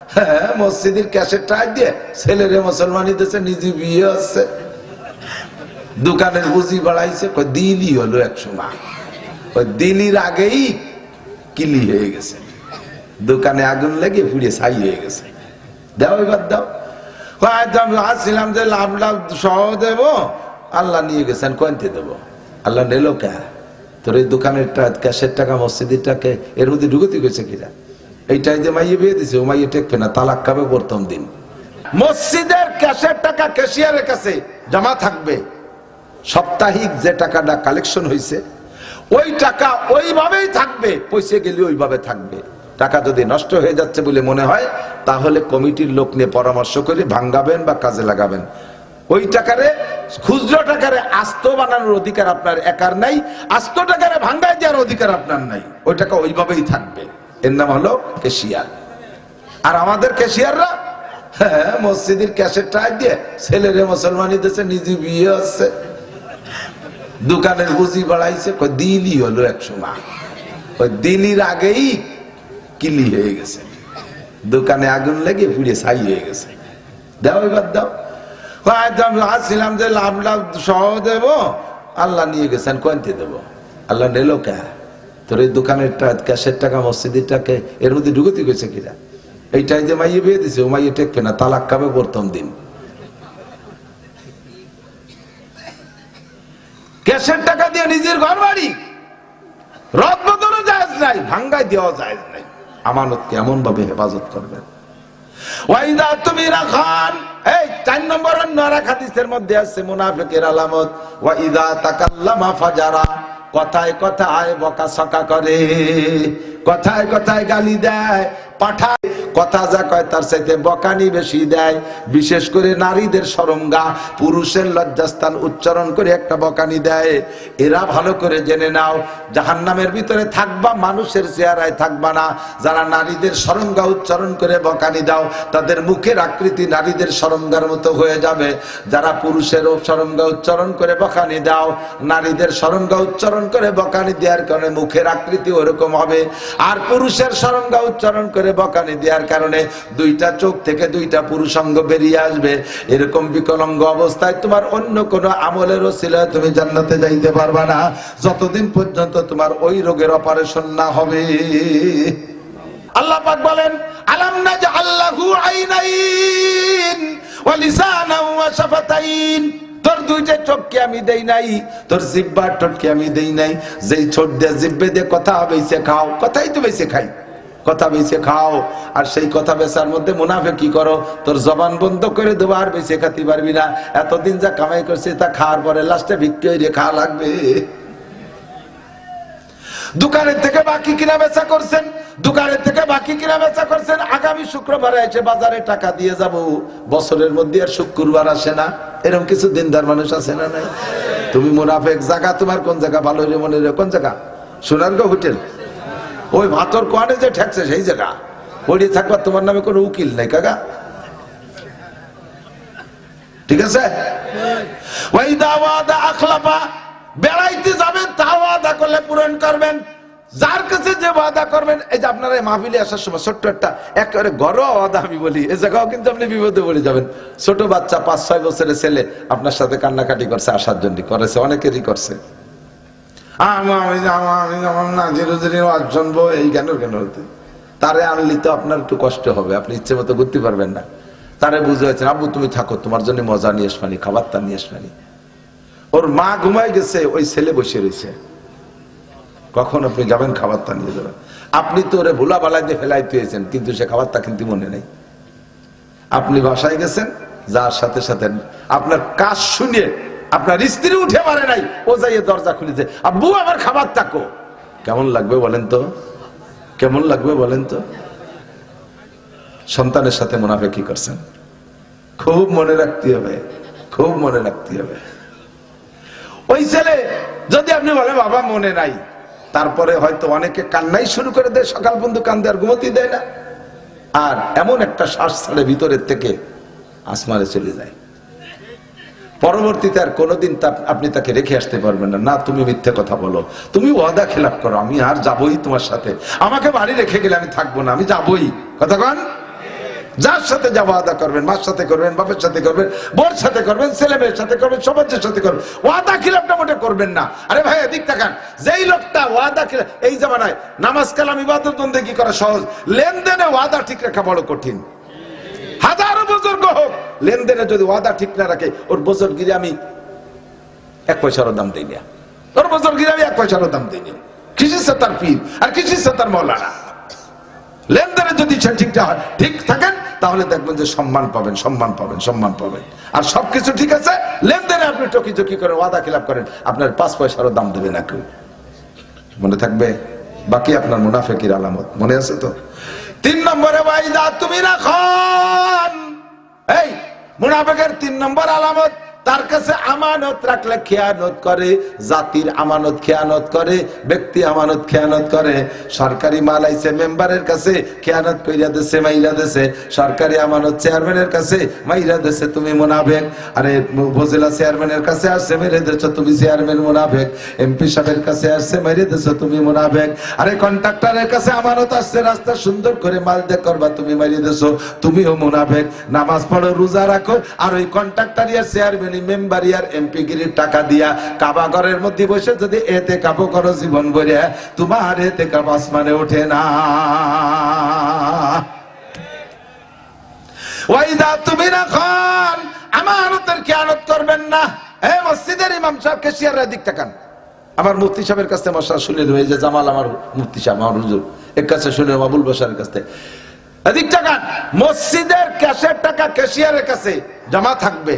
হ্যাঁ মসজিদের ক্যাশের টাই দিয়ে ছেলেরে নিজে বিয়ে হচ্ছে। দোকানের বুঝি বাড়াইছে দিনই হলো দিলির আগেই কিলি হয়ে গেছে। দোকানে আগুন লেগে পুড়ে ছাই হয়ে গেছে। দাও, এবার দাও। আসছিলাম যে লাভ লাভ সহ দেব, আল্লাহ নিয়ে গেছেন কয়তে দেবো? আল্লাহ নিল কে? তোর এই দোকানের ক্যাশের টাকা মসজিদের টাকা এর মধ্যে ঢুকতে গেছে কিনা এইটাই যে মাইয়ে বিয়ে দিছে, ও মাইয়ে টেকবে না, তালাক খাবে প্রথম দিন। মসজিদের ক্যাশের টাকা ক্যাশিয়ারের কাছে জমা থাকবে। সাপ্তাহিক যে টাকাটা কালেকশন হয়েছে ওই টাকা ওইভাবেই থাকবে, পয়সা গেলে ওইভাবে থাকবে। টাকা যদি নষ্ট হয়ে যাচ্ছে বলে মনে হয়, তাহলে কমিটির লোক নিয়ে পরামর্শ করে ভাঙ্গাবেন বা কাজে লাগাবেন। ওই টাকারে, খুচরো টাকারে আস্ত বানানোর অধিকার আপনার একার নাই, আস্ত টাকারে ভাঙ্গায় দেওয়ার অধিকার আপনার নাই। ওই টাকা ওইভাবেই থাকবে। এর নাম হলো কেশিয়ার আর আমাদের ক্যাশিয়াররা হ্যাঁ মসজিদের ক্যাশের টাই দিয়ে ছেলেরে মুসলমানি দেশে নিজে বিয়ে হচ্ছে। দোকানের বুঝি বাড়াইছে দিনই হলো এক সময়। ওই দিলির আগেই কিলি হয়ে গেছে। দোকানে আগুন লেগে পুড়ে ছাই হয়ে গেছে। দাও এবার দাও। আসছিলাম যে লাভ লাভ সহ দেব, আল্লাহ নিয়ে গেছেন কয়তে দেব? আল্লাহ নিল কে? তোর এই দোকানের ক্যাশের টাকা মসজিদের টাকা এর মধ্যে ঢুকতে গেছে কিনা এইটাই যে মাইয়ে বিয়ে দিছে, ও মাইয়ে টেকবে না, তালাক খাবে প্রথম দিন। ক্যাশের টাকা দিয়ে নিজের ঘর বাড়ি রদ বদলও নাই, ভাঙ্গাই দেওয়া জায়জ নাই। আমানতকে এমন ভাবে হেফাজত করবেন ওয়াইদা তুমি রাখান এই, চার নম্বর অন্য হাদিসের মধ্যে আছে মুনাফিকের আলামত। ওয়াইদা তাকাল্লামা ফাজারা। কথায় কথায় বকা সকা করে কথায় কথায় গালি দেয় পাঠায় কথা যা কয় তার সাথে বকানি বেশি দেয়। বিশেষ করে নারীদের সরঙ্গা পুরুষের লজ্জাস্থান উচ্চারণ করে একটা বকানি দেয়। এরা ভালো করে জেনে নাও, জাহান্নামের ভিতরে থাকবা, মানুষের চেহারায় থাকবা না। যারা নারীদের সরঙ্গা উচ্চারণ করে বকানি দাও, তাদের মুখের আকৃতি নারীদের সরঙ্গার মতো হয়ে যাবে। যারা পুরুষেরও সরঙ্গা উচ্চারণ করে বকানি দাও, নারীদের সরঙ্গা উচ্চারণ করে বকানি দেওয়ার কারণে মুখের আকৃতি ওরকম হবে। আর পুরুষের সরঙ্গা উচ্চারণ করে বকানি দেওয়ার কারণে দুইটা চোখ থেকে দুইটা পুরুষাঙ্গ বেরিয়ে আসবে। এরকম বিকলঙ্গ অবস্থায় তোমার অন্য কোনো আমলের ছিল তুমি জান্নাতে যাইতে পারবা না। যতদিন পর্যন্ত তোমার ওই রোগের অপারেশন না হবে। আল্লাহ বলেন, আলাম নাজআল্লাহু আইনাইন ওয়া লিসানান ওয়া শাফাতাইন। তোর চোখকে আমি দেই নাই, তোর জিব্বার ঠোঁটকে আমি দেই নাই। যেই দিয়ে জিব্বে দিয়ে কথা খাও, কথাই তো বেঁচে খাই। কথা বেঁচে খাও। আর সেই কথা বেচার মধ্যে মুনাফে কি করো? তোর জবান বন্ধ করে দেবো আর বেঁচে খাতে পারবি না। এতদিন যা কামাই করছে তা খাওয়ার পরে লাস্টে ভিক্ষে হইরে খাওয়া লাগবে। দোকানের থেকে বাকি কিনা বেচা করছেন, দোকানের থেকে বাকি কিনা বেচা করছেন, আগামী শুক্রবারে এসে বাজারে টাকা দিয়ে যাব। বছরের মধ্যে আর শুক্রবার আসে না। এরকম কিছু দিনদার মানুষ আছে না নাই? তুমি মুনাফেক জায়গা, তোমার কোন জায়গা ভালো হইলে মনে কোন জায়গা? সোনারগাঁও হোটেল। ওই ভাতর কোয়ানে যে ঠেকছে, সেই জায়গা পড়িয়ে থাকবার তোমার নামে কোনো উকিল নাই, কাকা। ঠিক আছে? ওয়াইদা ওয়াদা আখলাফা, বেড়াইতে যাবেন তা ওয়াদা করলে পূরণ করবেন। যার কাছে যে ওয়াদা করবেন, এই যে আপনারা মাহফিলে আসার সময় ছোট্ট একটা, একেবারে ঘরোয়া ওয়াদা আমি বলি এই জায়গাও কিন্তু আপনি বিপদে পড়ে যাবেন। ছোট বাচ্চা, পাঁচ, ছয় বছরের ছেলে আপনার সাথে কান্নাকাটি করছে, আসার জন্য করেছে, অনেকেরই করছে। এই তারে তো আপনার একটু কষ্ট হবে, আপনি ইচ্ছে মতো ঘুরতে পারবেন না। তারে হয়েছেন তুমি থাকো, তোমার জন্য মজা নিয়ে নিয়ে ওর মা ঘুমাই গেছে, ওই ছেলে বসে রয়েছে। কখন আপনি যাবেন খাবার তা নিয়ে যাবেন? আপনি তো ওরে ভোলা বালাই দিয়ে ফেলাই দিয়েছেন কিন্তু সে খাবার তা কিন্তু মনে নেই। আপনি বাসায় গেছেন, যার সাথে সাথে আপনার কাজ শুনে আপনার স্ত্রী উঠে মারে নাই, ও যাইয়ে দরজা খুলেছে। আব্বু, আমার খাবার তাকো কেমন লাগবে বলেন তো? কেমন লাগবে বলেন তো? সন্তানের সাথে মুনাফে কি করছেন? খুব মনে রাখতে হবে, খুব মনে রাখতে হবে। ওই ছেলে, যদি আপনি বলে বাবা, মনে নাই। তারপরে হয়তো অনেকে কান্নাই শুরু করে দেয়, সকাল বন্ধু কান্দে আর ঘুমতি দেয় না। আর এমন একটা শ্বাস ছাড়ে ভিতরের থেকে আসমানে চলে যায়। পরবর্তীতে আর কোনোদিন আপনি তাকে রেখে আসতে পারবেন না। না, তুমি মিথ্যে কথা বলো। তুমি ওয়াদা খেলাপ করো। আমি আর যাবই তোমার সাথে। আমাকে বাড়ি রেখে গেলে আমি থাকব না। আমি যাবই। কথা কন? যার সাথে যা ওয়াদা করবেন, মার সাথে করবেন, বাপের সাথে করবেন, বোর সাথে করবেন, ছেলে মেয়ের সাথে করবেন, সমাজের সাথে করবেন, ওয়াদা খিলাফটা মোটে করবেন না। আরে ভাই, এদিক তাকান। যেই লোকটা ওয়াদা খিলাফ এই জামানায় নামাজ কালাম, ইবাদত কি করা সহজ। লেনদেনে ওয়াদা ঠিক রাখা বড় কঠিন। হাজারো বুজুর্গ হোক লেনদেনে যদি ওয়াদা ঠিক না রাখে, ওর বুজুর্গিরে আমি এক পয়সারও দাম দিই না। ওর বুজুর্গিরে আমি এক পয়সারও দাম দিই না। কৃষি সে তার পীর, আর কৃষি সে তার মৌলানা। লেনদেনে যদি সে হয়, ঠিক থাকেন, তাহলে দেখবেন যে সম্মান পাবেন সম্মান পাবেন সম্মান পাবেন। আর সবকিছু ঠিক আছে, লেনদেনে আপনি টকি চকি করেন ওয়াদা খিলাপ করেন, আপনার পাঁচ পয়সারও দাম দেবে না কেউ। মনে থাকবে? বাকি আপনার মুনাফেকির আলামত, মনে আছে তো? তিন নম্বরে ভাই দা তুমি রাখন এই মুনাফেকের তিন নম্বর আলামত। তার কাছে আমানত রাখলে খেয়ানত করে, জাতির আমানত খেয়ানত করে, ব্যক্তি আমানত খেয়ানত করে। সরকারি মাল আইছে মেম্বারের কাছে, খেয়ানত কইরা দেছে, মাইরা দেছে। সরকারি আমানত চেয়ারম্যানের কাছে, মাইরা দেছে, তুমি মুনাফেক। আরে, উপজেলা চেয়ারম্যানের কাছে আসছে, মেরে দেছো তুমি চেয়ারম্যান মুনাফেক। এমপি সাহেবের কাছে আসছে, মেরে দেছো তুমি মুনাফেক। আরে, কন্ট্রাক্টরের কাছে আমানত আসছে, রাস্তা সুন্দর করে মাল দে করবা, তুমি মারিয়ে দেছো তুমিও মুনাফেক। নামাজ পড়ো, রোজা রাখো, আর ওই কন্ট্রাক্টর ইয়ার চেয়ারম্যান মেম্বার ইয়ার এমপি গিরির টাকা দিয়া কাবা ঘরের মধ্যে বসে যদি এতে কাবো করো জীবন ভরে তোমার এতে কাব আসমানে ওঠে না। ওয়াইদা তুমি রাখন আমানতের খেয়ানত করবেন না। এ মসজিদের ইমাম সাহেব কেশিয়ারের দিক তাকান। আমার মুফতি সাহেবের কাছে মশা শুনে রয়ে যে জামাল আমার মুফতি সাহেব, আমার হুজুর, এর কাছে শুনে আবুল বসারের কাছে এদিক টাকান মসজিদের ক্যাশের টাকা ক্যাশিয়ারের কাছে জমা থাকবে।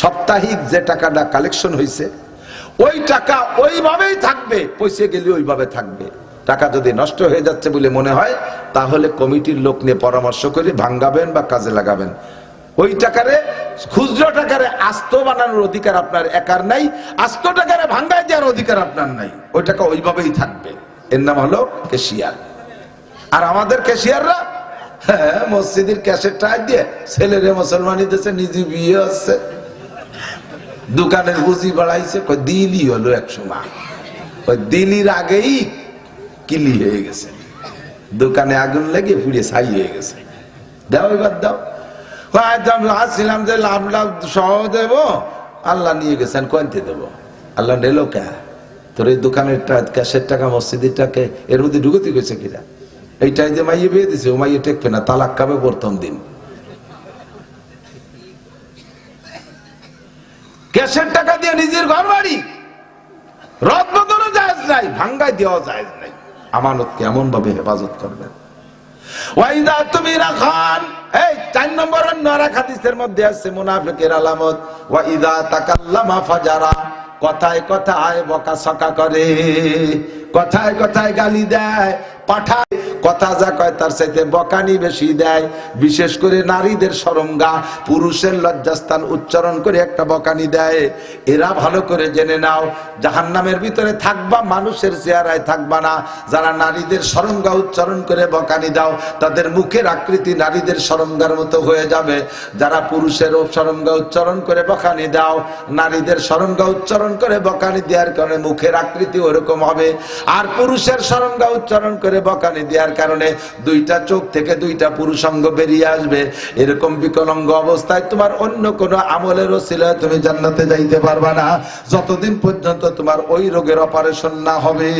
সাপ্তাহিক যে টাকাটা কালেকশন হয়েছে ওই টাকা ওইভাবেই থাকবে, পয়সা গেলে ওইভাবে থাকবে। টাকা যদি নষ্ট হয়ে যাচ্ছে বলে মনে হয়, তাহলে কমিটির লোক নিয়ে পরামর্শ করে ভাঙ্গাবেন বা কাজে লাগাবেন। ওই টাকারে, খুচরো টাকারে আস্ত বানানোর অধিকার আপনার একার নাই, আস্ত টাকারে ভাঙ্গায় দেওয়ার অধিকার আপনার নাই। ওই টাকা ওইভাবেই থাকবে। এর নাম হলো কেশিয়ার আর আমাদের ক্যাশিয়াররা হ্যাঁ মসজিদের ক্যাশের টাকা দিয়ে ছেলেরে মুসলমানি দেশে নিজে বিয়ে হচ্ছে। দোকানের পুঁজি বাড়াইছে দিলি হলো এক সময়। ওই দিলির আগেই কিলি হয়ে গেছে। দোকানে আগুন লেগে পুড়ে ছাই হয়ে গেছে। দাও এবার দাও। আসছিলাম যে লাভ লাভ সহ দেব, আল্লাহ নিয়ে গেছেন কয়তে দেব? আল্লাহ নিল কে? তোর এই দোকানের ক্যাশের টাকা, মসজিদের টাকা, এর মধ্যে ঢুকতে গেছে কিনা এইটাই যে মাইয়ে বিয়ে দিছে, ও মাইয়ে টেকবে না, তালাক খাবে প্রথম দিন। ক্যাশের টাকা দিয়ে নিজের ঘর বাড়ি রদ বদলও জায়েজ নাই ভাঙ্গাই দেওয়া জায়েজ নাই। আমানতকে এমন ভাবে হেফাজত করবেন? ওয়াইদা তুমি এই চার নম্বর মধ্যে আছে কথায় কথায় করে, কথায় কথায় গালি দেয়, পাঠায় কথা যা কয় তার সাথে বকানি বেশি দেয়। বিশেষ করে নারীদের সরঙ্গা পুরুষের লজ্জাস্থান উচ্চারণ করে একটা বকানি দেয়। এরা ভালো করে জেনে নাও, জাহান্নামের ভিতরে থাকবা, মানুষের চেহারায় থাকবা না। যারা নারীদের সরঙ্গা উচ্চারণ করে বকানি দাও, তাদের মুখের আকৃতি নারীদের সরঙ্গার মতো হয়ে যাবে। যারা পুরুষের সরঙ্গা উচ্চারণ করে বকানি দাও, নারীদের সরঙ্গা উচ্চারণ করে বকানি দেওয়ার কারণে মুখের আকৃতি ওরকম হবে। আর পুরুষের সরঙ্গা উচ্চারণ করে বকানি দেওয়ার কারণে দুইটা চোখ থেকে দুইটা পুরুষাঙ্গ বেরিয়ে আসবে। এরকম বিকলঙ্গ অবস্থায় তোমার অন্য কোনো আমলের ছিল তুমি জান্নাতে যাইতে পারবা না। যতদিন পর্যন্ত তোমার ওই রোগের অপারেশন না হবে।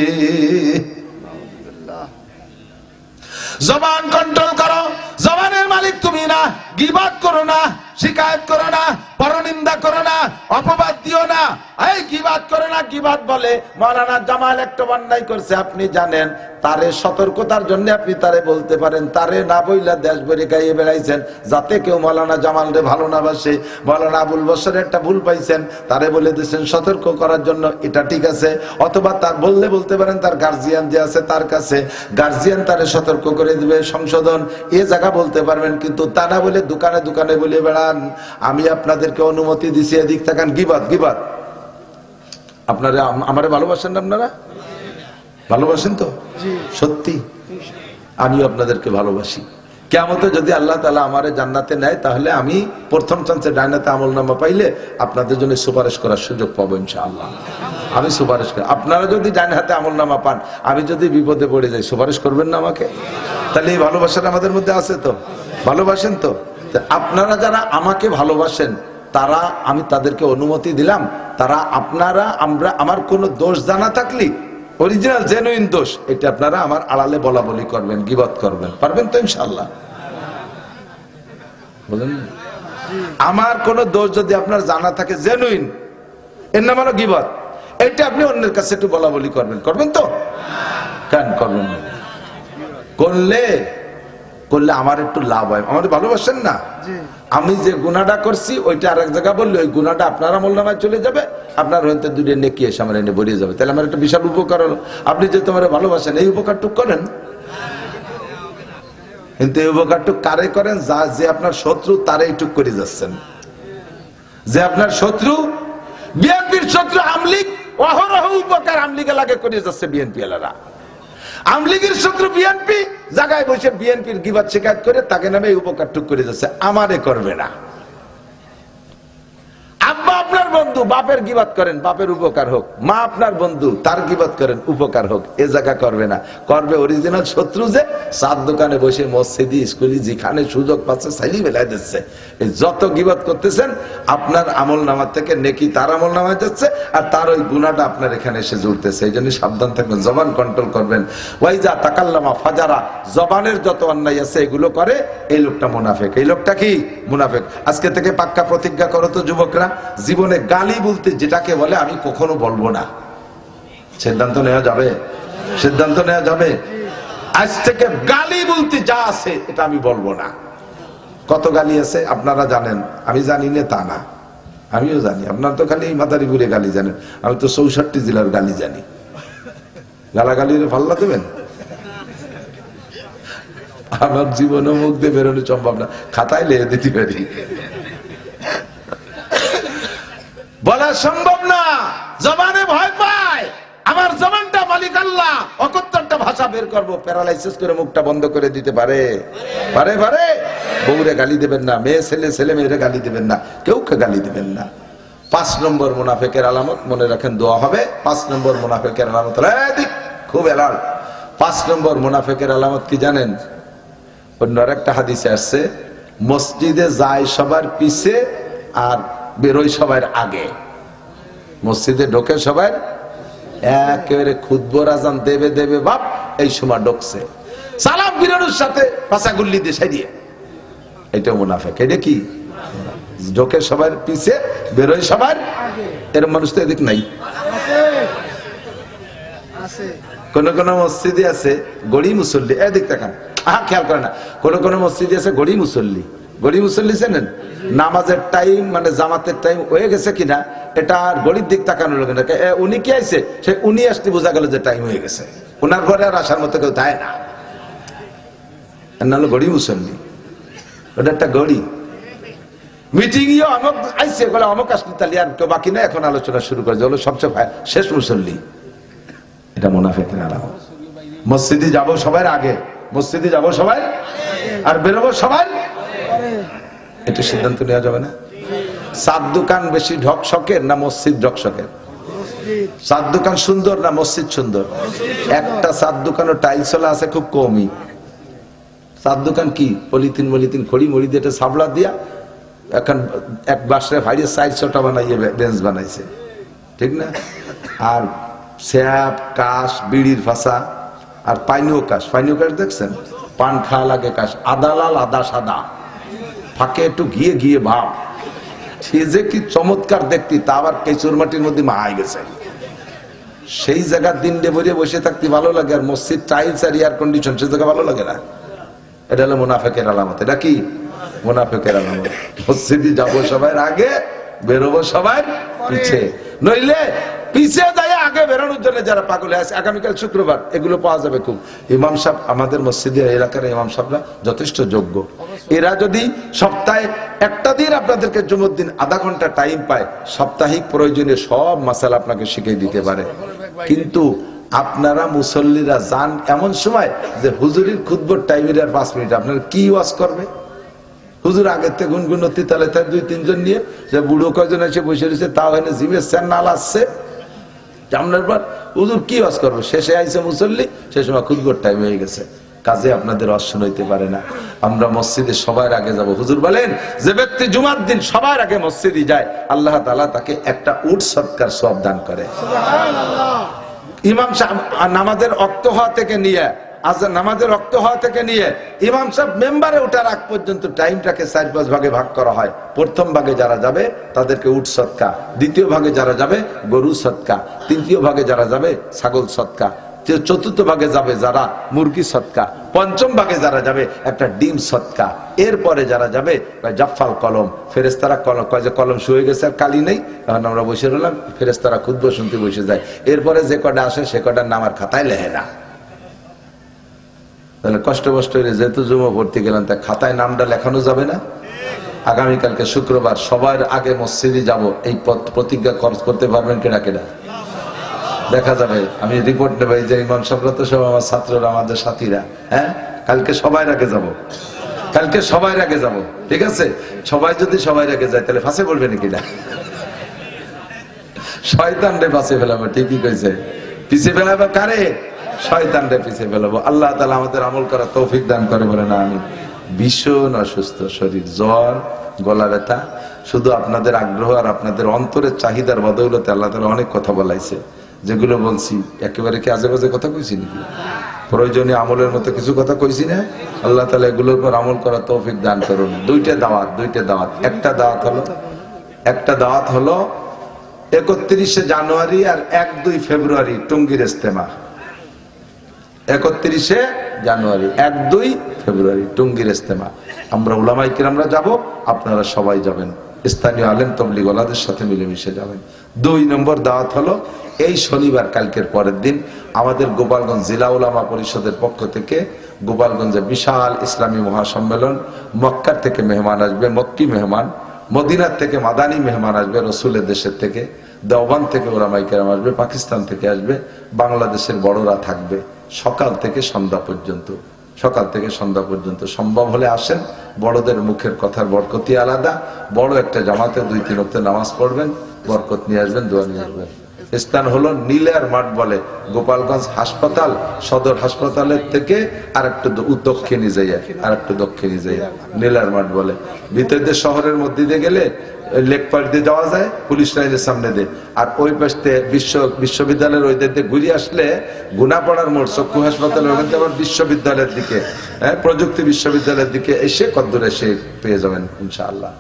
জবান কন্ট্রোল করো। জবানের মালিক তুমি না, গিবাদ করো না। শিকায়ত করো না, পরনিন্দা করো না, অপবাদ দিও না। এই গিবাদ করো না, গিবাদ বলে মৌলানা জামাল একটা অন্যায় করছে, আপনি জানেন, তারে সতর্কতার জন্য আপনি তারে বলতে পারেন, তারে না বইলা দেশ বেড়ে গাইয়ে বেড়াইছেন, যাতে কেউ মৌলানা জামাল রে ভালো না বাসে। মৌলানা আবুল বসর একটা ভুল পাইছেন, তারে বলে দিয়েছেন, সতর্ক করার জন্য এটা ঠিক আছে। অথবা তার বললে বলতে পারেন, তার গার্জিয়ান যে আছে তার কাছে গার্জিয়ান তারে সতর্ক করে দিবে, সংশোধন, এ জায়গা বলতে পারবেন, কিন্তু তা না বলে দোকানে দোকানে বলে বেড়ান আমি আপনাদেরকে অনুমতি দিছি এদিক থাকান গিবাদ গিবাদ আপনারা আমারে ভালোবাসেন না আপনারা? ভালোবাসেন তো? সত্যি? আমিও আপনাদেরকে ভালোবাসি। কেমতে যদি আল্লাহ তালা আমারে জান্নাতে নেয় তাহলে আমি প্রথম চান্সে ডাইনাতে আমল নামা পাইলে আপনাদের জন্য সুপারিশ করার সুযোগ পাবো ইনশাআল্লাহ। আমি সুপারিশ করি। আপনারা যদি ডাইন হাতে আমল নামা পান আমি যদি বিপদে পড়ে যাই সুপারিশ করবেন না আমাকে? তাহলে এই ভালোবাসাটা আমাদের মধ্যে আছে তো? ভালোবাসেন তা? আপনারা যারা আমাকে ভালোবাসেন, তারা, আমি তাদেরকে অনুমতি দিলাম, তারা আপনারা, আমরা, আমার কোনো দোষ জানা থাকলি অরিজিনাল জেনুইন দোষ, এটা আপনারা আমার আড়ালে বলা বলি করবেন, গিবত করবেন। পারবেন তো ইনশাল্লাহ আমার কোন দোষ যদি আপনার জানা থাকে জেনুইন এর নাম গিবত। এটা আপনি অন্যের কাছে একটু বলা বলি করবেন। করবেন তো? কেন করবেন? করলে করলে আমার একটু লাভ হয়। আমাদের ভালোবাসেন না? আমি যে গুণাটা করছি ওইটা আর এক জায়গা বললে ওই গুণাটা আপনার আমল নামায় চলে যাবে আপনার হয়তো দুটো নেকি এসে আমার এনে বেরিয়ে যাবে। তাহলে আমার একটা বিশাল উপকার হলো। আপনি যে তোমার ভালোবাসেন এই উপকারটুক করেন? কিন্তু এই উপকারটুক কারে করেন? যা যে আপনার শত্রু তারে এইটুক করে যাচ্ছেন। যে আপনার শত্রু বিএনপির শত্রু আমলিগ অহরহ উপকার আমলিগে লাগে করে যাচ্ছে বিএনপি এলারা আমলিগের শত্রু বিএনপি, জায়গায় বসে বিএনপির গিবাদ শিকায়ত করে তাকে নামে উপকার টুক করে যাচ্ছে। আমারে করবে না। আব্বা আপনার বন্ধু, বাপের গিবাদ করেন, বাপের উপকার হোক। মা আপনার বন্ধু, তার গিবাদ করেন, উপকার হোক, এ জায়গা করবে না। করবে অরিজিনাল শত্রু যে, সাত দোকানে বসে মসজিদি, স্কুলি যেখানে সুযোগ পাচ্ছে সাইলি বেলায় দিচ্ছে। যত গিবাদ করতেছেন, আপনার আমল নামার থেকে নেকি তার আমল নামায় যাচ্ছে, আর তার ওই গুণাটা আপনার এখানে এসে জুড়তেছে। এই জন্য সাবধান থাকবেন, জবান কন্ট্রোল করবেন। ওয়াইজা তাকাল্লামা ফাজারা, জবানের যত অন্যায় আছে, এগুলো করে, এই লোকটা মুনাফেক। এই লোকটা কি? মুনাফেক। আজকে থেকে পাক্কা প্রতিজ্ঞা করো তো যুবকরা। জীবনে গালি বলতে যেটাকে বলে আমি কখনো বলব না। সিদ্ধান্ত নেওয়া যাবে? সিদ্ধান্ত নেওয়া যাবে? আজ থেকে গালি বলতে যা আছে, এটা আমি বলব না। কত গালি আছে, আপনারা জানেন। আমি জানি না তা না। আমিও জানি। আপনার তো খালি মাদারীপুরে গালি জানেন। আমি তো চৌষট্টি জেলার গালি জানি। গালাগালির পাল্লা দেবেন? আমার জীবনে মুখ দিয়ে বেরোনো সম্ভব না। খাতায় লেগে দিতে পারি বলা সম্ভব না। জবানে ভয় পায়। আমার জবানটা মালিক আল্লাহ। অকত্তরটা ভাষা বের করব, প্যারালাইসিস করে মুখটা বন্ধ করে দিতে পারে। পারে পারে। বউরে গালি দেবেন না, মেয়ে, ছেলে ছেলে মেয়েরে গালি দেবেন না, কেউকে গালি দেবেন না। পাঁচ নম্বর মুনাফেকের আলামত, মনে রাখেন দোয়া হবে। পাঁচ নম্বর মুনাফেকের আলামত খুব এলাল পাঁচ নম্বর মুনাফেকের আলামত কি জানেন? অন্য একটা হাদিসে আসছে, মসজিদে যায় সবার পিছে আর বেরোয় সবার আগে। মসজিদে ঢোকে সবাই, একেবারে খুদ্ব রাজান দেবে দেবে বাপ, এই সময় ঢুকছে। সালাম বিরানোর সাথে পাশা গুল্লি দিয়ে। এটা মুনাফেক, এটা কি? ঢোকে সবার পিছে, বেরোয় সবার। এর মানুষ তো এদিক নাই। কোন কোন মসজিদে আছে গড়ি মুসল্লি, এদিক দেখান আহা, খেয়াল করে না। কোন কোন মসজিদে আছে গড়ি মুসল্লি। গড়ি মুসল্লি চেনেন নামাজের টাইম মানে জামাতের টাইম হয়ে গেছে কিনা, এটা আর গড়ির দিক তাকানো লোক না উনি কি আইছে? সে উনি আসতে বোঝা গেল যে টাইম হয়ে গেছে। ওনার ঘরে আর আসার মতো কেউ দেয় না। এর নাম হলো গড়ি মুসল্লি। ওটা একটা গড়ি। মিটিং ইয়ে অমক আইসে বলে অমক আসলি আর কেউ বাকি না এখন আলোচনা শুরু হলো সবচেয়ে শেষ মুসল্লি। এটা আলামত। মসজিদে আগে। মসজিদে সবাই? আর বেরোবো সবাই? এটা সিদ্ধান্ত নেওয়া যাবে না? সাত দোকান বেশি ঢকশকের না মসজিদ ঢকশকের সাত দোকান সুন্দর না মসজিদ সুন্দর? একটা সাত দোকানও টাইলসলা আছে খুব কমই। সাত দোকান কি? পলিথিন মলিথিন খড়ি মড়ি দিয়ে সাবলা দিয়া এখন এক বাসরে ভাইরে ছটা বানাইয়ে বেঞ্চ বানাইছে। ঠিক না? আর স্যাপ, কাশ, বিড়ির ফাঁসা আর পাইনিও কাশ। পাইনিও কাশ দেখছেন? পান খাওয়া লাগে কাশ। আদা লাল, আদা সাদা। ফাঁকে একটু গিয়ে গিয়ে ভাব। সে যে কি চমৎকার দেখতি তা আবার কেচুর মাটির মধ্যে মাহাই গেছে। সেই জায়গার দিন ডে ভরে বসে থাকতে ভালো লাগে আর মসজিদ টাইলস আর এয়ার কন্ডিশন সে জায়গা ভালো লাগে না? এটা হলো মুনাফেকের আলামত। এটা কি? মুনাফেকের আলামত। মসজিদে যাব সবাই আগে বেরোবো সবাই পিছে। নইলে পিছে যায়, আগে বেরোনোর জন্য যারা পাগলে আছে, আগামীকাল শুক্রবার, এগুলো পাওয়া যাবে খুব। ইমাম সাহেব, আমাদের মসজিদের এলাকার ইমাম সাহেবরা যথেষ্ট যোগ্য। এরা যদি সপ্তাহে একটা দিন আপনাদেরকে জুমুদ্দিন আধা ঘণ্টা টাইম পায়, সাপ্তাহিক প্রয়োজনে সব মাসালা আপনাকে শিখিয়ে দিতে পারে। কিন্তু আপনারা মুসল্লিরা যান এমন সময় যে হুজুরির খুদ্বর টাইমের আর পাঁচ মিনিট, আপনার কি ওয়াজ করবে? হুজুর আগের থেকে গুনগুনতি তালে তার দুই, তিনজন নিয়ে যে বুড়ো কয়জন এসে বসে রয়েছে, তাও এনে জিভের স্যার আসছে। জামনার পর হুজুর কি ওয়াজ করব? শেষে আইসে মুসল্লি সে সময় খুদ্বর টাইম হয়ে গেছে। কাজে আপনাদের অশ্বন হইতে পারে না। আমরা মসজিদে সবার আগে যাব। হুজুর বলেন যে ব্যক্তি জুমার দিন সবার আগে মসজিদে যায় আল্লাহ তালা তাকে একটা উট সৎকার সব দান করে। ইমাম সাহেব নামাজের অক্ত হওয়া থেকে নিয়ে আজ নামাজের রক্ত হওয়া থেকে নিয়ে ইমাম সাহেব মেম্বারে ওঠার আগ পর্যন্ত টাইমটাকে চার পাঁচ ভাগে ভাগ করা হয়। প্রথম ভাগে যারা যাবে, তাদেরকে উঠ সৎকা। দ্বিতীয় ভাগে যারা যাবে, গরু সৎকা। তৃতীয় ভাগে যারা যাবে, ছাগল সৎকা। চতুর্থ ভাগে যাবে যারা, মুরগি সৎকা। পঞ্চম ভাগে যারা যাবে, একটা ডিম সৎকা। এরপরে যারা যাবে জাফাল কলম। ফেরেস্তারা কলম কয় যে কলম শুয়ে গেছে আর কালি নেই। তখন আমরা বসে রইলাম ফেরেস্তারা খুদ্ শুনতে বসে যায়। এরপরে যে কটা আসে, সে কটার নাম আর খাতায় লেহে না। তাহলে কষ্ট কষ্ট হইলে যেহেতু জমা ভর্তি গেলাম, তা খাতায় নামটা লেখানো যাবে না? আগামীকালকে শুক্রবার সবার আগে মসজিদে যাব, এই প্রতিজ্ঞা কর- করতে পারবেন কেনা কেনা? দেখা যাবে। আমি রিপোর্ট নেব, এই যে ইমাম সাহেবরা তো সব আমার ছাত্ররা, আমাদের সাথীরা হ্যাঁ? কালকে সবাই আগে যাব। কালকে সবাই আগে যাব, ঠিক আছে? সবাই যদি সবাই আগে যায়, তাহলে ফাঁসে বলবে নাকি না? শয়তান রে ফাঁসে ফেলাবো, ঠিকই কইছে। পিছে ফেলাবো কারে? শয়তান রে পিছে ফেলাবো আল্লাহ তালা আমাদের আমল করা তৌফিক দান করে বলে না আমি ভীষণ অসুস্থ শরীর, জ্বর, গলা ব্যথা। শুধু আপনাদের আগ্রহ আর আপনাদের অন্তরের চাহিদার বদৌলতে আল্লাহ তালা অনেক কথা বলাইছে। যেগুলো বলছি, একেবারে কি আজে বাজে কথা কইছি নাকি? প্রয়োজনীয় আমলের মতো কিছু কথা কইছি না? আল্লাহ তালা এগুলোর পর আমল করা তৌফিক দান করুন। দুইটা দাওয়াত দুইটা দাওয়াত। একটা দাওয়াত হলো, একটা দাওয়াত হলো একত্রিশে জানুয়ারি আর এক দুই ফেব্রুয়ারি, টঙ্গির ইস্তেমা একত্রিশে জানুয়ারি, এক দুই ফেব্রুয়ারি, টঙ্গির ইস্তেমা আমরা উলামাই কিরামরা যাব, আপনারা সবাই যাবেন। স্থানীয় আলেম তবলিগ ওলাদের সাথে মিলেমিশে যাবেন। দুই নম্বর দাওয়াত হলো, এই শনিবার, কালকের পরের দিন, আমাদের গোপালগঞ্জ জেলা উলামা পরিষদের পক্ষ থেকে গোপালগঞ্জে বিশাল ইসলামী মহাসম্মেলন। মক্কার থেকে মেহমান আসবে, মক্কি মেহমান। মদিনার থেকে মাদানী মেহমান আসবে, রসুলের দেশের থেকে। দেওবান থেকে ওরামাই কেরাম আসবে, পাকিস্তান থেকে আসবে, বাংলাদেশের বড়রা থাকবে। সকাল থেকে সন্ধ্যা পর্যন্ত, সকাল থেকে সন্ধ্যা পর্যন্ত। সম্ভব হলে আসেন, বড়দের মুখের কথার বরকতি আলাদা। বড় একটা জামাতে দুই, তিন অক্টে নামাজ পড়বেন, বরকত নিয়ে আসবেন, দোয়া নিয়ে আসবেন। স্থান হলো নীলার মাঠ বলে, গোপালগঞ্জ হাসপাতাল, সদর হাসপাতালের থেকে আর একটু দক্ষিণে যাইয়া আর একটু দক্ষিণে যাইয়া নীলার মাঠ বলে। ভিতর শহরের মধ্যে দিয়ে গেলে লেক পার্টিতে যাওয়া যায়, পুলিশ লাইনের সামনে দিয়ে। আর ওই পাশে বিশ্ব বিশ্ববিদ্যালয়ের ওই দিক ঘুরে আসলে গুনাপাড়ার মোড়, চক্ষু হাসপাতালের ওখান আবার বিশ্ববিদ্যালয়ের দিকে হ্যাঁ প্রযুক্তি বিশ্ববিদ্যালয়ের দিকে এসে কদ্দুর এসে পেয়ে যাবেন, ইনশাআল্লাহ।